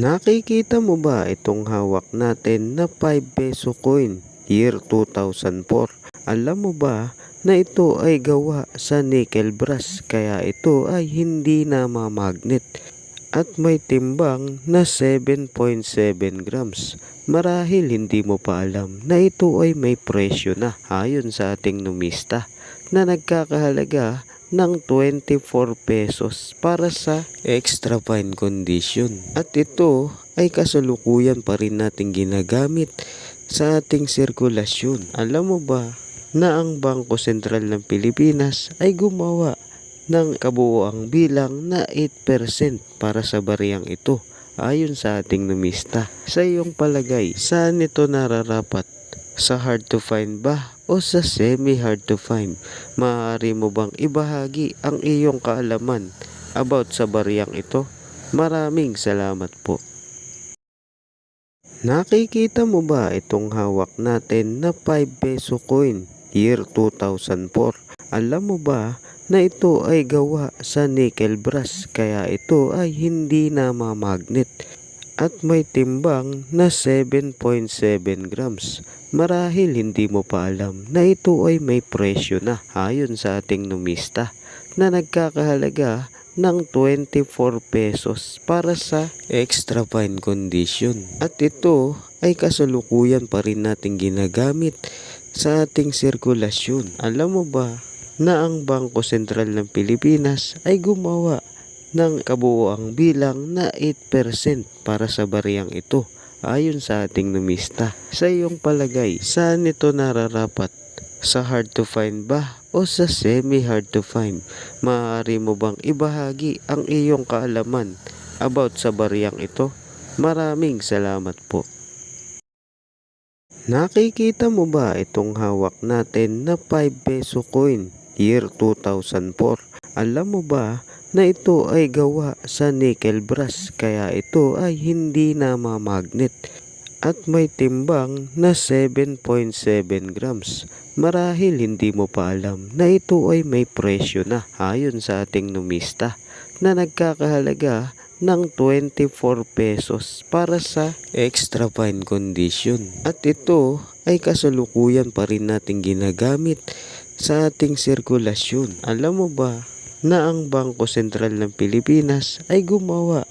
Nakikita mo ba itong hawak natin na 5 peso coin year 2004? Alam mo ba na ito ay gawa sa nickel brass kaya ito ay hindi na mamagnet at may timbang na 7.7 grams. Marahil hindi mo pa alam na ito ay may presyo na ayon sa ating numista na nagkakahalaga ng 24 pesos para sa extra fine condition. At ito ay kasalukuyan pa rin nating ginagamit sa ating sirkulasyon. Alam mo ba na ang Bangko Sentral ng Pilipinas ay gumawa ng kabuoang bilang na 8% para sa bariyang ito ayon sa ating numista. Sa iyong palagay, saan ito nararapat? Sa hard to find ba o sa semi hard to find? Maaari mo bang ibahagi ang iyong kaalaman about sa bariyang ito? Maraming salamat po. Nakikita mo ba itong hawak natin na 5 peso coin year 2004? Alam mo ba na ito ay gawa sa nickel brass kaya ito ay hindi na mamagnet at may timbang na 7.7 grams. Marahil hindi mo pa alam na ito ay may presyo na ayon sa ating numista na nagkakahalaga ng 24 pesos para sa extra fine condition. At ito ay kasalukuyan pa rin nating ginagamit sa ating sirkulasyon. Alam mo ba na ang Bangko Sentral ng Pilipinas ay gumawa ng kabuoang bilang na 8% para sa bariyang ito ayon sa ating numista. Sa iyong palagay, saan ito nararapat? Sa hard to find ba o sa semi hard to find? Maaari mo bang ibahagi ang iyong kaalaman about sa bariyang ito? Maraming salamat po. Nakikita mo ba itong hawak natin na 5 peso coin year 2004? Alam mo ba na ito ay gawa sa nickel brass kaya ito ay hindi na mamagnet at may timbang na 7.7 grams. Marahil hindi mo pa alam na ito ay may presyo na ayon sa ating numista na nagkakahalaga ng 24 pesos para sa extra fine condition. At ito ay kasalukuyan pa rin nating ginagamit sa ating sirkulasyon. Alam mo ba na ang Bangko Sentral ng Pilipinas ay gumawa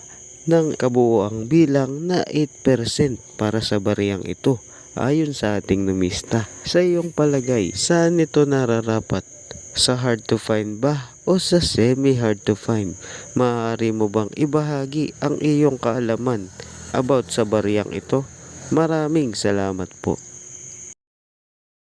ng kabuoang bilang na 8% para sa bariyang ito ayon sa ating numista. Sa iyong palagay, saan ito nararapat? Sa hard to find ba o sa semi hard to find? Maaari mo bang ibahagi ang iyong kaalaman about sa bariyang ito? Maraming salamat po.